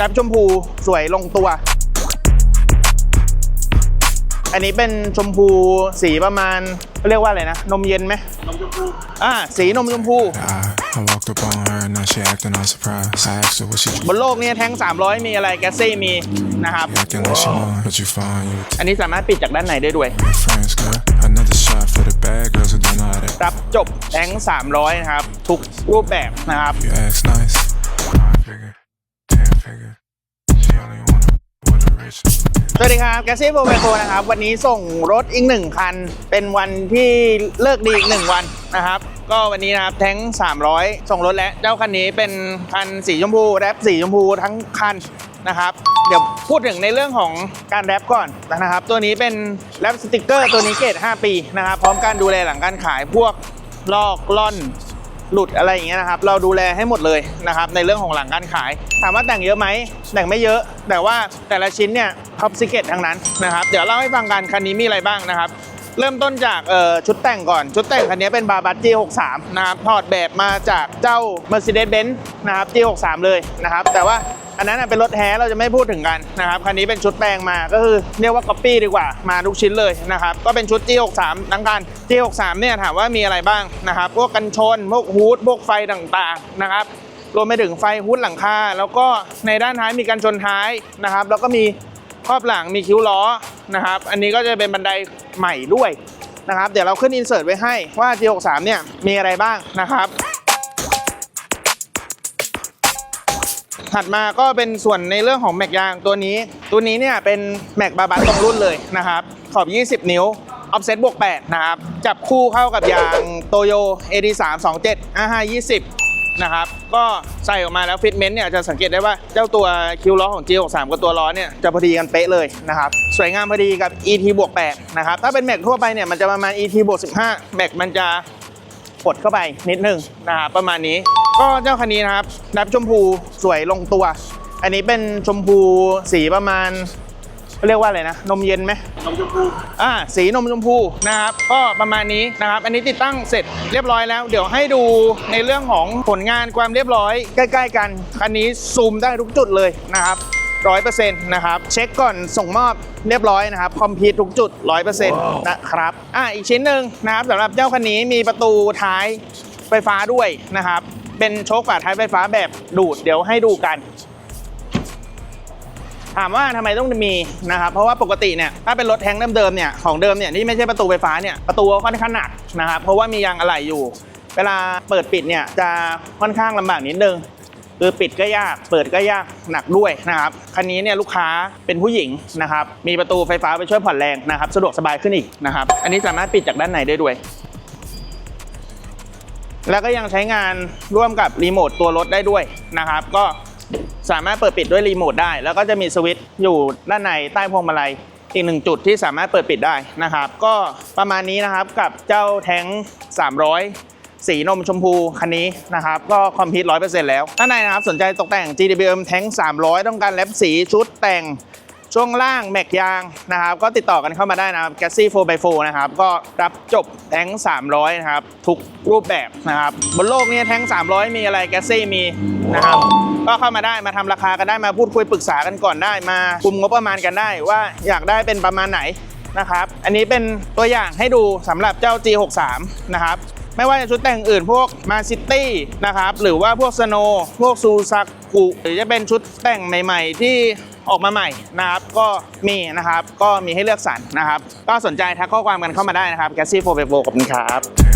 นับชมพูสวยลงตัว อันนี้เป็นชมพูสีประมาณเรียกว่าอะไรนะ นมเย็นไหมนมชมพูอ่าสีนมชมพู I, I walked up on her and now she acting all surprised. I asked her what she บนโลกนี้แท้ง 300 มีอะไรแกสซี่มีนะครับ acting like she won, but you fine, you อันนี้สามารถปิดจากด้านในได้ด้วย with friends, girl. Another shot for the bad girls who don't know how to. รับจบแท้ง 300 นะครับ ทุกรูปแบบนะครับ สวัสดีครับ แกซี่โฟเมโคนะครับ วันนี้ส่งรถอีกหนึ่งคัน เป็นวันที่เลิกดีอีกหนึ่งวันนะครับ ก็วันนี้นะครับ แท้ง 300 ส่งรถแล้ว เจ้าคันนี้เป็นคันสีชมพู แรปสีชมพูทั้งคันนะครับ เดี๋ยวพูดถึงในเรื่องของการแรปก่อนนะครับ ตัวนี้เป็นแรปสติกเกอร์ตัวนี้เกรด5 ปีนะครับ พร้อมการดูแลหลังการขายพวกลอกล่อน หลุดอะไรอย่างเงี้ยนะครับเราดูแลให้หมดเลยนะครับในเรื่องของหลังการขาย ถามว่าแต่งเยอะไหมแต่งไม่เยอะ แต่ว่าแต่ละชิ้นเนี่ยท็อปซิเกตทั้งนั้นนะครับเดี๋ยวเล่าให้ฟังกันคันนี้มีอะไรบ้างนะครับเริ่มต้นจากชุดแต่งก่อน ชุดแต่งคันนี้เป็นบาบัต G63 นะครับถอดแบบมาจากเจ้า Mercedes-Benz นะครับ G63 เลยนะครับแต่ว่า อันนั้นเป็นรถแท้เราจะไม่พูดถึงกันนะครับคันนี้เป็นชุดแปลงมาก็คือเรียกว่าก๊อปปี้ดีกว่ามาทุกชิ้นเลยนะครับก็เป็นชุด G63 ทั้งคัน G63 เนี่ยถามว่ามีอะไรบ้างนะครับพวกกันชนพวกฮูดพวกไฟต่างๆนะครับรวมไปถึงไฟฮูดหลังคาแล้วก็ในด้านท้ายมีกันชนท้ายนะครับ แล้วก็มีครอบหลังมีคิ้วล้อนะครับอันนี้ก็จะเป็นบันไดใหม่ด้วยนะครับเดี๋ยวเราขึ้นอินเสิร์ตไว้ให้ว่า G63 เนี่ยมีอะไรบ้างนะครับ ถัดมาก็เป็นส่วนในเรื่องของแม็กยางตัวนี้ ตัวนี้เนี่ยเป็นแม็กบาบัสตรงรุ่นเลยนะครับ ขอบ 20 นิ้วออฟเซ็ตบวก 8 นะครับ จับคู่เข้ากับยางโตโย AD3 27 R5 20 นะครับ ก็ใส่ออกมาแล้วฟิตเมนต์เนี่ยจะสังเกตได้ว่าเจ้าตัวคิวล้อของ G63 กับตัวล้อเนี่ยจะพอดีกันเป๊ะเลยนะครับ สวยงามพอดีกับ ET บวก 8 นะครับ ถ้าเป็นแม็กทั่วไปเนี่ยมันจะประมาณ ET บวก 15 แม็กมันจะกดเข้าไปนิดนึงนะครับประมาณนี้ ก็เจ้าคันนี้นะครับนับชมพูสวยลงตัว อันนี้เป็นชมพูสีประมาณเรียกว่าอะไรนะ นมเย็นไหมนมชมพูอ่าสีนมชมพูนะครับ ก็ประมาณนี้นะครับ อันนี้ติดตั้งเสร็จเรียบร้อยแล้ว เดี๋ยวให้ดูในเรื่องของผลงานความเรียบร้อยใกล้ ๆ กันคันนี้ซูมได้ทุกจุดเลยนะครับร้อยเปอร์เซ็นต์นะครับเช็คก่อนส่งมอบเรียบร้อยนะครับ คอมพิวทุกจุดร้อยเปอร์เซ็นต์นะครับอะอีกชิ้นหนึ่งนะครับสำหรับเจ้าคันนี้มีประตูท้ายไฟฟ้าด้วยนะครับ เป็นโชคฝาท้ายไฟฟ้าแบบดูดเดี๋ยวให้ดูกัน ถามว่าทำไมต้องมีนะครับ เพราะว่าปกติเนี่ยถ้าเป็นรถแท้งเดิมๆเนี่ยของเดิมเนี่ยที่ไม่ใช่ประตูไฟฟ้าเนี่ยประตูค่อนข้างหนักนะครับเพราะว่ามียางอะไหล่อยู่ เวลาเปิดปิดเนี่ยจะค่อนข้างลำบากนิดนึงคือปิดก็ยาก เปิดก็ยากหนักด้วยนะครับ คันนี้เนี่ยลูกค้าเป็นผู้หญิงนะครับ มีประตูไฟฟ้าไปช่วยผ่อนแรงนะครับ สะดวกสบายขึ้นอีกนะครับ อันนี้สามารถปิดจากด้านในได้ด้วย แล้วก็ยังใช้งานร่วมกับรีโมทตัวรถได้ด้วยนะครับ ก็สามารถเปิดปิดด้วยรีโมทได้ แล้วก็จะมีสวิตช์อยู่ด้านในใต้พวงมาลัยอีกหนึ่งจุดที่สามารถเปิดปิดได้นะครับ ก็ประมาณนี้นะครับกับเจ้าแท้ง 300สีนมชมพูคันนี้นะครับ ก็คอมพิวต์ร้อยเปอร์เซ็นต์แล้วด้านในนะครับ สนใจตกแต่ง GWM แท้ง 300 ต้องการแลปสีชุดแต่ง ช่วงล่างแม็กยางนะครับ ก็ติดต่อกันเข้ามาได้นะครับ g a s s y 4x4 นะครับ ก็รับจบแท้ง 300 นะครับ ทุกรูปแบบนะครับ บนโลกนี้แท้ง 300 มีอะไร g a s s y มีนะครับ ก็เข้ามาได้มาทำราคากันได้มาพูดคุยปรึกษากันก่อนได้มาคุมงบประมาณกันได้ว่าอยากได้เป็นประมาณไหนนะครับ อันนี้เป็นตัวอย่างให้ดูสำหรับเจ้า G63 นะครับไม่ว่าจะชุดแต่งอื่นพวกมาซิตี้นะครับหรือว่าพวกสโนพวกซูซากุหรือจะเป็นชุดแต่งใหม่ ๆ ที่ ออกมาใหม่นะครับก็มีนะครับก็มีให้เลือกสรรนะครับ ก็สนใจทักข้อความกันเข้ามาได้นะครับ g a s s y 4 4ขอบคุณครับ